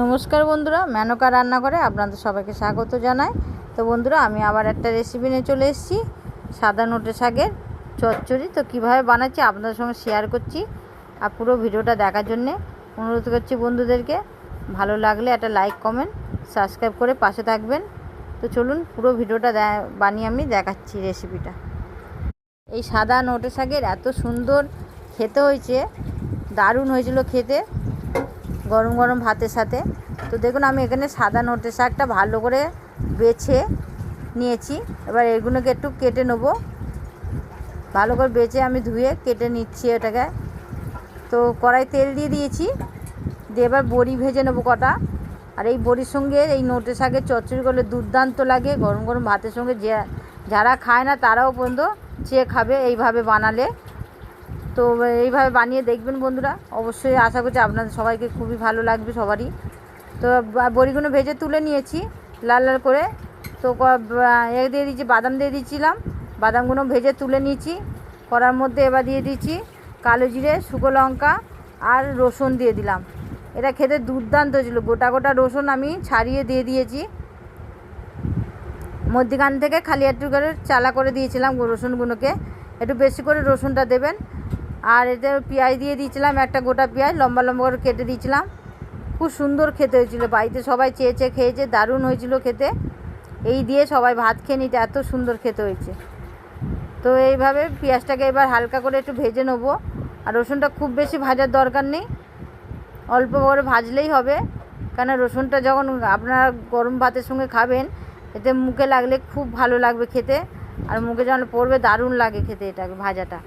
নমস্কার বন্ধুরা, মেনকা রান্না করে আপনাদের সবাইকে স্বাগত জানাই। তো বন্ধুরা, আমি আবার একটা রেসিপি নিয়ে চলে এসেছি, সাদা নোটে শাকের চচ্চড়ি। তো কীভাবে বানাচ্ছি আপনাদের সঙ্গে শেয়ার করছি আর পুরো ভিডিওটা দেখার জন্যে অনুরোধ করছি বন্ধুদেরকে। ভালো লাগলে একটা লাইক কমেন্ট সাবস্ক্রাইব করে পাশে থাকবেন। তো চলুন পুরো ভিডিওটা বানিয়ে আমি দেখাচ্ছি রেসিপিটা এই সাদা নোটে শাকের এত সুন্দর খেতে হয়েছে, দারুণ হয়েছিল খেতে। গরম গরম ভাতের সাথে। তো দেখুন, আমি এখানে সাদা নোটে শাকটা ভালো করে বেছে নিয়েছি। এবার এগুলোকে একটু কেটে নেব। ভালো করে বেছে আমি ধুয়ে কেটে নিচ্ছি এটাকে। তো কড়াই তেল দিয়ে দিয়েছি। দিয়ে এবার বড়ি ভেজে নেব কটা। আর এই বড়ির সঙ্গে এই নোটে শাকের চচ্চড়ি করলে দুর্দান্ত লাগে। গরম গরম ভাতের সঙ্গে যে যারা খায় না, তারাও পর্যন্ত চেয়ে খাবে, এইভাবে বানালে। তো এইভাবে বানিয়ে দেখবেন বন্ধুরা। অবশ্যই আশা করছি আপনাদের সবাইকে খুবই ভালো লাগবে সবারই। তো বড়িগুলো ভেজে তুলে নিয়েছি লাল লাল করে। তো এ দিয়ে দিয়েছি বাদাম দিয়ে দিয়েছিলাম। বাদামগুলো ভেজে তুলে নিয়েছি। কড়ার মধ্যে এবার দিয়ে দিচ্ছি কালো জিরে শুকো লঙ্কা আর রসুন দিয়ে দিলাম। এটা খেতে দুর্দান্ত ছিল। গোটা গোটা রসুন আমি ছাড়িয়ে দিয়ে দিয়েছি। মধ্যিখান থেকে খালি একটু করে চালা করে দিয়েছিলাম রসুনগুলোকে। একটু বেশি করে রসুনটা দেবেন। আর এতে পেঁয়াজ দিয়ে দিয়েছিলাম, একটা গোটা পেঁয়াজ, লম্বা লম্বা করে কেটে দিয়েছিলাম। খুব সুন্দর খেতে হয়েছিল, বাড়িতে সবাই চেয়ে চেয়ে খেয়েছে, দারুণ হয়েছিল খেতে। এই দিয়ে সবাই ভাত খেয়ে নিতে এত সুন্দর খেতে হয়েছে। তো এইভাবে পেঁয়াজটাকে এবার হালকা করে একটু ভেজে নেব। আর রসুনটা খুব বেশি ভাজার দরকার নেই, অল্প করে ভাজলেই হবে। কেন রসুনটা যখন আপনারা গরম ভাতের সঙ্গে খাবেন, এতে মুখে লাগলে খুব ভালো লাগবে খেতে। আর মুখে যখন পড়বে, দারুণ লাগে খেতে এটাকে, ভাজাটা।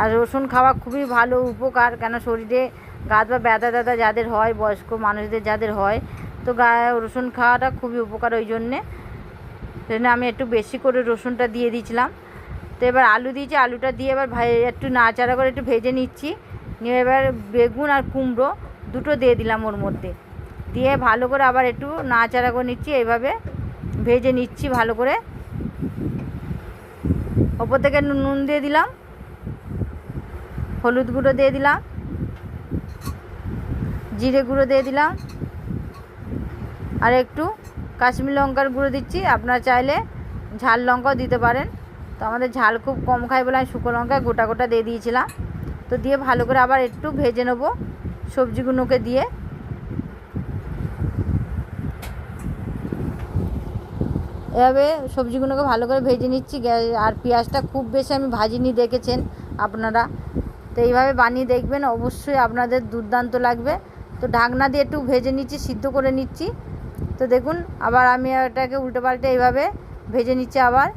আর রসুন খাওয়া খুবই ভালো উপকার, কেন শরীরে গাছ বা ব্যথা ট্যাথা যাদের হয়, বয়স্ক মানুষদের যাদের হয়, তো গায়ে রসুন খাওয়াটা খুবই উপকার ওই জন্যে। সেজন্য আমি একটু বেশি করে রসুনটা দিয়ে দিয়েছিলাম। তো এবার আলু দিয়েছি, আলুটা দিয়ে এবার ভাই একটু নাড়াচাড়া করে একটু ভেজে নিচ্ছি। নিয়ে এবার বেগুন আর কুমড়ো দুটো দিয়ে দিলাম ওর মধ্যে। দিয়ে ভালো করে আবার একটু নাড়াচাড়া করে নিচ্ছি, এইভাবে ভেজে নিচ্ছি ভালো করে। ওপর থেকে নুন দিয়ে দিলাম। হলুদ গুঁড়ো দিয়ে দিলাম। জিরে গুঁড়ো দিয়ে দিলাম। আর একটু কাশ্মীর লঙ্কার গুঁড়ো দিচ্ছি। আপনারা চাইলে ঝাল লঙ্কাও দিতে পারেন। তো আমাদের ঝাল খুব কম খাই বলে আমি শুকনো লঙ্কা গোটা গোটা দিয়ে দিয়েছিলাম। তো দিয়ে ভালো করে আবার একটু ভেজে নেব সবজিগুলোকে দিয়ে। এভাবে সবজিগুলোকে ভালো করে ভেজে নিচ্ছি। আর পেঁয়াজটা খুব বেশি আমি ভাজিনি, দেখেছেন আপনারা। তো এইভাবে বানিয়ে দেখবেন, অবশ্যই আপনাদের দুর্দান্ত লাগবে। তো ঢাকনা দিয়ে একটু ভেজে নিচ্ছি, সিদ্ধ করে নিচ্ছি। তো দেখুন, আবার আমি এটাকে উল্টে পাল্টে এইভাবে ভেজে নিচ্ছি আবার।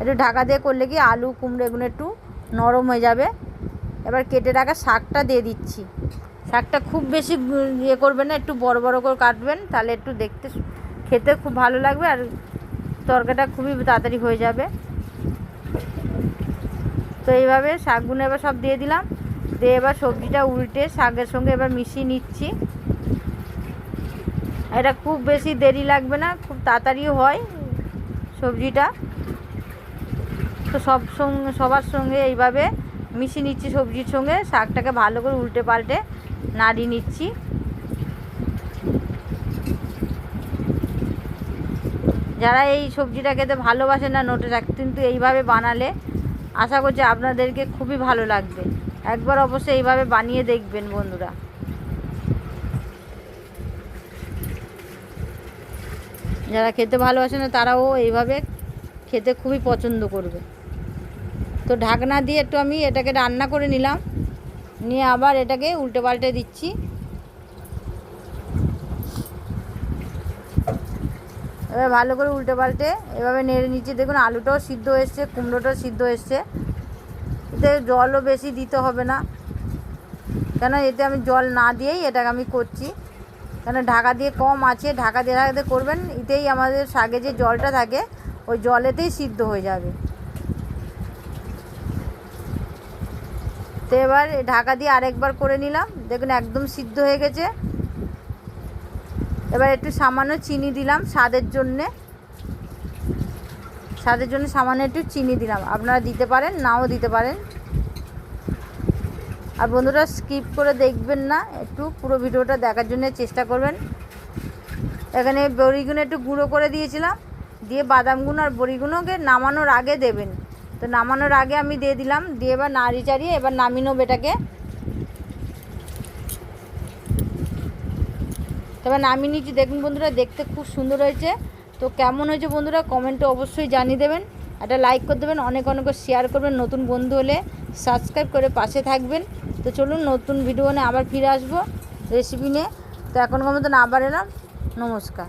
একটু ঢাকা দিয়ে করলে কি আলু, কুমড়ো এগুলো একটু নরম হয়ে যাবে। এবার কেটে রাখা শাকটা দিয়ে দিচ্ছি। শাকটা খুব বেশি ইয়ে করবেন না, একটু বড় বড় করে কাটবেন, তাহলে একটু দেখতে, খেতে খুব ভালো লাগবে আর তরকারিটা খুবই তাড়াতাড়ি হয়ে যাবে। তো এইভাবে শাকগুলো এবার সব দিয়ে দিলাম। দিয়ে এবার সবজিটা উল্টে শাকের সঙ্গে এবার মিশিয়ে নিচ্ছি। এটা খুব বেশি দেরি লাগবে না, খুব তাড়াতাড়িও হয় সবজিটা। তো সব সঙ্গে, সবার সঙ্গে এইভাবে মিশিয়ে নিচ্ছি সবজির সঙ্গে, শাকটাকে ভালো করে উল্টে পাল্টে নাড়িয়ে নিচ্ছি। যারা এই সবজিটা খেতে ভালোবাসে না, নোটে শাক কিন্তু এইভাবে বানালে আশা করছি আপনাদেরকে খুবই ভালো লাগবে। একবার অবশ্যই এইভাবে বানিয়ে দেখবেন বন্ধুরা। যারা খেতে ভালোবাসে না, তারাও এইভাবে খেতে খুবই পছন্দ করবে। তো ঢাকনা দিয়ে একটু আমি এটাকে রান্না করে নিলাম। নিয়ে আবার এটাকে উল্টে পাল্টে দিচ্ছি। এবার ভালো করে উল্টে পাল্টে এভাবে নেড়ে নিচ্ছি। দেখুন, আলুটাও সিদ্ধ এসছে, কুমড়োটাও সিদ্ধ এসছে। এতে জলও বেশি দিতে হবে না। কেন, এতে আমি জল না দিয়েই এটাকে আমি করছি। কেন, ঢাকা দিয়ে কম আছে, ঢাকা দিয়ে ঢাকা দিয়ে করবেন, এতেই আমাদের শাকে যে জলটা থাকে, ওই জলেতেই সিদ্ধ হয়ে যাবে। তো এবার ঢাকা দিয়ে আরেকবার করে নিলাম। দেখুন, একদম সিদ্ধ হয়ে গেছে। এবার একটু সামান্য চিনি দিলাম স্বাদের জন্যে। স্বাদের জন্য সামান্য একটু চিনি দিলাম। আপনারা দিতে পারেন, নাও দিতে পারেন। আর বন্ধুরা স্কিপ করে দেখবেন না, একটু পুরো ভিডিওটা দেখার জন্য চেষ্টা করবেন। এখানে বড়িগুলো একটু গুঁড়ো করে দিয়েছিলাম, দিয়ে বাদামগুলো আর বড়িগুলোকে নামানোর আগে দেবেন। তো নামানোর আগে আমি দিয়ে দিলাম, দিয়ে এবার নাড়ি চাড়িয়ে এবার নামিয়ে নেব এটাকে। তবে নামিয়ে নিচ্ছি দেখুন বন্ধুরা, দেখতে খুব সুন্দর হয়েছে। তো কেমন হয়েছে বন্ধুরা কমেন্টে অবশ্যই জানিয়ে দেবেন। একটা লাইক করে দেবেন, অনেক অনেক শেয়ার করবেন নতুন বন্ধু হলে। সাবস্ক্রাইব করে পাশে থাকবেন। তো চলুন নতুন ভিডিও নিয়ে আবার ফিরে আসব রেসিপি নিয়ে। তো এখনকার না আবার এলাম। নমস্কার।